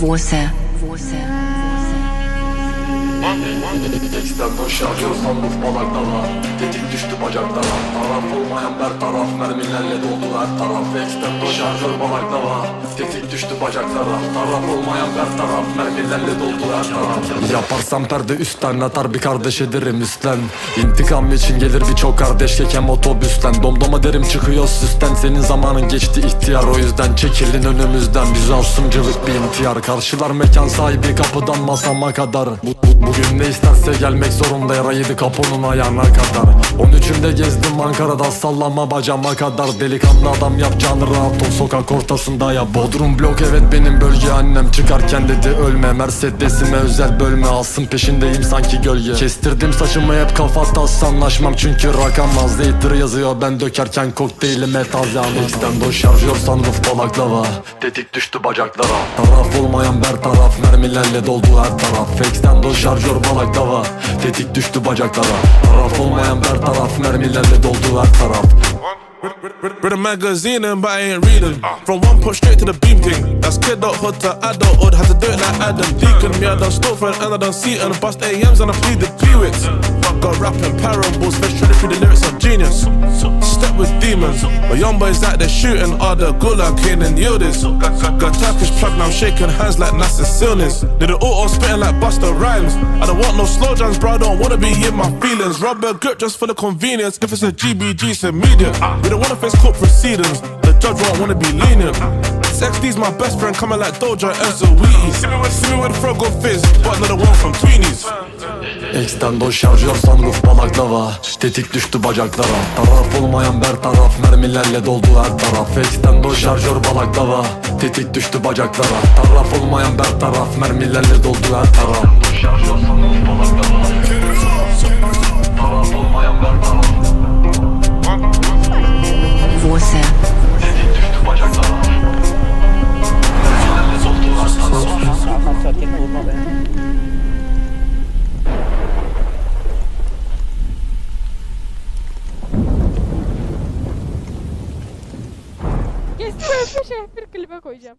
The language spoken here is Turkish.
Você, você, Teksten boşalıyor sandık balaklara Tetik düştü bacaklara Taraf olmayan ber taraf Mermilerle doldu her taraf Teksten boşalıyor balaklara Tetik düştü bacaklara. Taraf olmayan ber taraf Mermilerle doldu her taraf Yaparsam perde üstten Atar bir kardeş ederim üstten. İntikam için gelir birçok kardeş Kekem otobüsten. Domdoma derim çıkıyor süsten. Senin zamanın geçti ihtiyar O yüzden çekilin önümüzden. Biz asımcılık bir intihar Karşılar mekan sahibi kapıdan masama kadar. Bu, bu- Bugün ne isterse gelmek zorunda Yara yedi kaponun ayağına kadar. 13'ünde gezdim Ankara'da sallama bacama kadar Delikanlı adam yapacağını rahat ol. Sokak ortasında ya Bodrum blok evet benim bölge. Annem çıkarken dedi ölme. Mercedes'ime özel bölme Alsın peşindeyim sanki gölge. Kestirdim saçımı hep kafa tas Anlaşmam. Çünkü rakam az. Later yazıyor ben dökerken kokteylime taz yağmur X'ten boş şarjör sunroof balaklava Tetik düştü bacaklara. Taraf olmayan ber taraf Mermilerle doldu her taraf Fake'den boş şarjör balaklava Tetik düştü bacaklara. Taraf olmayan ber taraf Mermilerle doldu her taraf Read a magazine and but I ain't reading. From one push straight to the beam thing. That's kidulthood to adulthood. Had to do it like Adam Deacon. Me, I done Storefront and I done Seaton. Bust AMs and I plead the Pewits. Got rapping parables, fresh trying through the lyrics. I'm genius. Step with demons. My young boys out there shooting all the gulag king and Yildiz. Got Turkish plug now, shaking hands like Nasser Silnis. Did it auto spitting like Buster Rhymes. I don't want no slow jams, bro. I don't wanna be in my feelings. Rubber grip just for the convenience. If it's a GBG, it's immediate. We don't wanna face court proceedings. The judge won't wanna be lenient. XD's my best friend, coming like Doja and Saweetie. See me with, see me with Frogo Fizz, but not the one from Tweenies. X'ten boş şarjör sunroof balaklava Tetik düştü bacaklara Taraf olmayan ber taraf Mermilerle doldu her taraf X'ten boş şarjör balaklava Tetik düştü bacaklara Taraf olmayan ber taraf Mermilerle doldu her taraf Şarjör sunroof balaklava Kestim F5'e F1 klibe koyacağım.